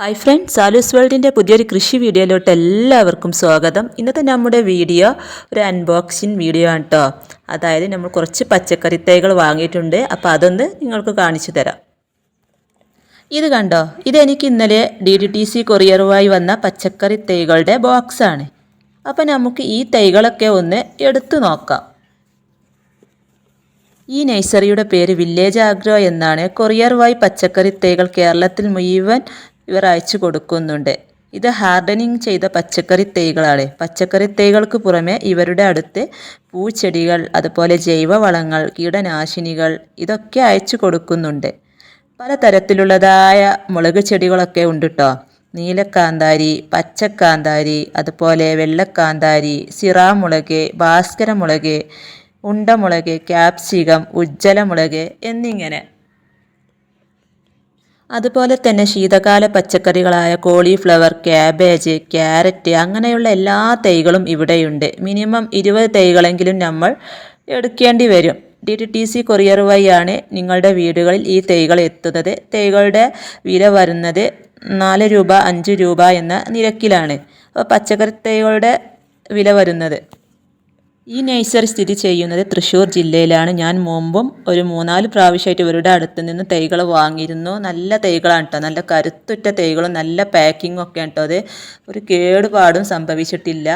Hi friends സാലൂസ് വേൾഡിന്റെ പുതിയൊരു കൃഷി വീഡിയോയിലോട്ട് എല്ലാവർക്കും സ്വാഗതം. ഇന്നത്തെ നമ്മുടെ വീഡിയോ ഒരു അൺബോക്സിങ് വീഡിയോ ആണ് കേട്ടോ അതായത് നമ്മൾ കുറച്ച് പച്ചക്കറി തൈകൾ വാങ്ങിയിട്ടുണ്ട്. അപ്പോൾ അതൊന്ന് നിങ്ങൾക്ക് കാണിച്ചു തരാം. ഇത് കണ്ടോ? ഇതെനിക്ക് ഇന്നലെ ഡി ഡി ടി സി കൊറിയറുമായി വന്ന പച്ചക്കറി തൈകളുടെ ബോക്സാണ് അപ്പോൾ നമുക്ക് ഈ തൈകളൊക്കെ ഒന്ന് എടുത്തു നോക്കാം. ഈ നഴ്സറിയുടെ പേര് വില്ലേജ് ആഗ്രോ എന്നാണ്. കൊറിയർ വായ് പച്ചക്കറി തൈകൾ കേരളത്തിൽ മുഴുവൻ ഇവർ അയച്ചു കൊടുക്കുന്നുണ്ട്. ഇത് ഹാർഡനിങ് ചെയ്ത പച്ചക്കറി തൈകളാണ്. പച്ചക്കറി തൈകൾക്ക് പുറമെ ഇവരുടെ അടുത്ത് പൂച്ചെടികൾ അതുപോലെ ജൈവവളങ്ങൾ കീടനാശിനികൾ ഇതൊക്കെ അയച്ചു കൊടുക്കുന്നുണ്ട്. പലതരത്തിലുള്ളതായ മുളക് ചെടികളൊക്കെ ഉണ്ട് കേട്ടോ നീലക്കാന്താരി പച്ചക്കാന്താരി അതുപോലെ വെള്ളക്കാന്താരി സിറാമുളക് ഭാസ്കരമുളക് ഉണ്ടമുളക് ക്യാപ്സികം ഉജ്ജലമുളക് എന്നിങ്ങനെ. അതുപോലെ തന്നെ ശീതകാല പച്ചക്കറികളായ കോളിഫ്ലവർ ക്യാബേജ് ക്യാരറ്റ് അങ്ങനെയുള്ള എല്ലാ തൈകളും ഇവിടെയുണ്ട്. മിനിമം ഇരുപത് തൈകളെങ്കിലും നമ്മൾ എടുക്കേണ്ടി വരും. D T T C courier വഴിയാണ് നിങ്ങളുടെ വീടുകളിൽ ഈ തൈകൾ എത്തുന്നത്. തൈകളുടെ വില വരുന്നത് നാല് രൂപ അഞ്ച് രൂപ എന്ന നിരക്കിലാണ്. അപ്പോൾ പച്ചക്കറി തൈകളുടെ വില വരുന്നത്. ഈ നേഴ്സറി സ്ഥിതി ചെയ്യുന്നത് തൃശ്ശൂർ ജില്ലയിലാണ്. ഞാൻ മുമ്പും ഒരു മൂന്നാൽ പ്രാവശ്യമായിട്ട് ഇവരുടെ അടുത്ത് നിന്ന് തൈകൾ വാങ്ങിയിരുന്നു. നല്ല തൈകളാണ് കേട്ടോ നല്ല കരുത്തുറ്റ തൈകളും നല്ല പാക്കിങ്ങും ഒക്കെ കേട്ടോ അത്. ഒരു കേടുപാടും സംഭവിച്ചിട്ടില്ല.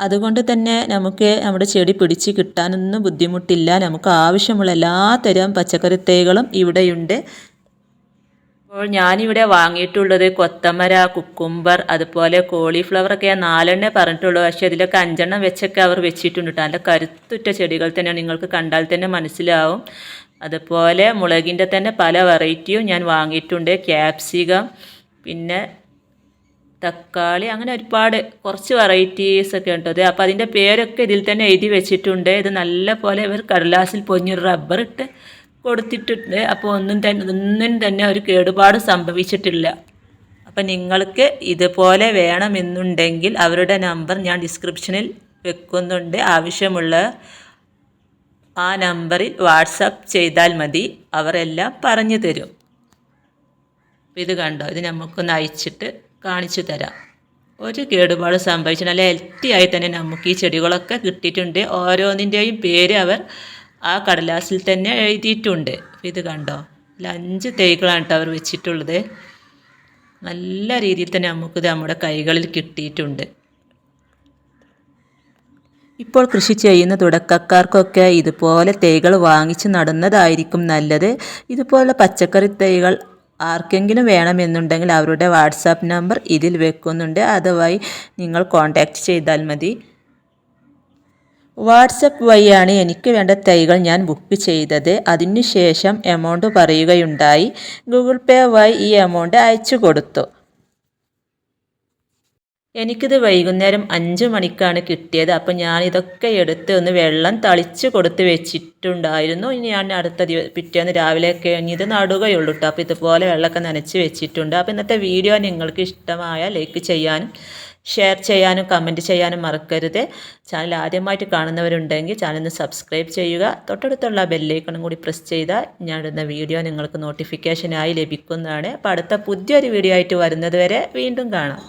അതുകൊണ്ട് തന്നെ നമുക്ക് നമ്മുടെ ചെടി പിടിച്ച് കിട്ടാനൊന്നും ബുദ്ധിമുട്ടില്ല. നമുക്ക് ആവശ്യമുള്ള എല്ലാ തരം പച്ചക്കറി തൈകളും ഇവിടെയുണ്ട്. അപ്പോൾ ഞാനിവിടെ വാങ്ങിയിട്ടുള്ളത് കൊത്തമര കുക്കുംബർ അതുപോലെ കോളിഫ്ലവർ ഒക്കെ നാലെണ്ണേ പറഞ്ഞിട്ടുള്ളൂ. പക്ഷേ ഇതിലൊക്കെ അഞ്ചെണ്ണം വെച്ചൊക്കെ അവർ വെച്ചിട്ടുണ്ട് കേട്ടോ. നല്ല കരുത്തുറ്റ ചെടികൾ തന്നെ നിങ്ങൾക്ക് കണ്ടാൽ തന്നെ മനസ്സിലാവും. അതുപോലെ മുളകിന്റെ തന്നെ പല വെറൈറ്റിയും ഞാൻ വാങ്ങിയിട്ടുണ്ട്. ക്യാപ്സികം പിന്നെ തക്കാളി അങ്ങനെ ഒരുപാട് കുറച്ച് വെറൈറ്റീസ് ഒക്കെ ഉണ്ട് അപ്പോൾ അതിന്റെ പേരൊക്കെ ഇതിൽ തന്നെ എഴുതി വെച്ചിട്ടുണ്ട്. ഇത് നല്ല പോലെ ഇവർ കടലാസിൽ പൊഞ്ഞൊരു റബ്ബർ ഇട്ട് കൊടുത്തിട്ടുണ്ട്. അപ്പോൾ ഒന്നും തന്നെ ഒന്നും തന്നെ ഒരു കേടുപാട് സംഭവിച്ചിട്ടില്ല. അപ്പം നിങ്ങൾക്ക് ഇതുപോലെ വേണമെന്നുണ്ടെങ്കിൽ അവരുടെ നമ്പർ ഞാൻ ഡിസ്ക്രിപ്ഷനിൽ വെക്കുന്നുണ്ട്. ആവശ്യമുള്ള ആ നമ്പറിൽ വാട്സപ്പ് ചെയ്താൽ മതി. അവരെല്ലാം പറഞ്ഞു തരും. ഇത് കണ്ടോ? ഇത് നമുക്കൊന്ന് അയച്ചിട്ട് കാണിച്ചു തരാം. ഒരു കേടുപാട് സംഭവിച്ചു നല്ല ഹെൽത്തി ആയി തന്നെ നമുക്ക് ഈ ചെടികളൊക്കെ കിട്ടിയിട്ടുണ്ട്. ഓരോന്നിന്റെയും പേര് അവർ ആ കടലാസിൽ തന്നെ എഴുതിയിട്ടുണ്ട്. ഇത് കണ്ടോ? ഇതിൽ അഞ്ച് തൈകളാണ് കേട്ടോ അവർ വെച്ചിട്ടുള്ളത്. നല്ല രീതിയിൽ തന്നെ നമുക്കിത് നമ്മുടെ കൈകളിൽ കിട്ടിയിട്ടുണ്ട്. ഇപ്പോൾ കൃഷി ചെയ്യുന്ന തുടക്കക്കാർക്കൊക്കെ ഇതുപോലെ തൈകൾ വാങ്ങിച്ച് നടുന്നതായിരിക്കും നല്ലത്. ഇതുപോലുള്ള പച്ചക്കറി തൈകൾ ആർക്കെങ്കിലും വേണമെന്നുണ്ടെങ്കിൽ അവരുടെ വാട്സാപ്പ് നമ്പർ ഇതിൽ വെക്കുന്നുണ്ട്. അതുമായി നിങ്ങൾ കോൺടാക്റ്റ് ചെയ്താൽ മതി. വാട്സപ്പ് വഴിയാണ് എനിക്ക് വേണ്ട തൈകൾ ഞാൻ ബുക്ക് ചെയ്തത്. അതിനുശേഷം എമൗണ്ട് പറയുകയുണ്ടായി. ഗൂഗിൾ പേ വഴി ഈ എമൗണ്ട് അയച്ചു കൊടുത്തു. എനിക്കിത് വൈകുന്നേരം അഞ്ച് മണിക്കാണ് കിട്ടിയത്. അപ്പം ഞാൻ ഇതൊക്കെ എടുത്ത് ഒന്ന് വെള്ളം തളിച്ച് കൊടുത്ത് വെച്ചിട്ടുണ്ടായിരുന്നു. ഇനി ഞാൻ അടുത്ത ദിവസം പിറ്റേന്ന് രാവിലെയൊക്കെ ഇനി ഇത് നടുകയുള്ളൂ കേട്ടോ അപ്പോൾ ഇതുപോലെ വെള്ളമൊക്കെ നനച്ച് വെച്ചിട്ടുണ്ട്. അപ്പോൾ ഇന്നത്തെ വീഡിയോ നിങ്ങൾക്ക് ഇഷ്ടമായ ലൈക്ക് ചെയ്യാനും ഷെയർ ചെയ്യാനും കമന്റ് ചെയ്യാനും മറക്കരുത്. ചാനൽ ആദ്യമായിട്ട് കാണുന്നവരുണ്ടെങ്കിൽ ചാനലിന് സബ്സ്ക്രൈബ് ചെയ്യുക. തൊട്ടടുത്തുള്ള ബെല്ലൈക്കണും കൂടി പ്രസ് ചെയ്താൽ ഞാനിടുന്ന വീഡിയോ നിങ്ങൾക്ക് നോട്ടിഫിക്കേഷനായി ലഭിക്കുന്നതാണ്. അപ്പോൾ അടുത്ത പുതിയൊരു വീഡിയോ ആയിട്ട് വരുന്നത് വരെ വീണ്ടും കാണാം.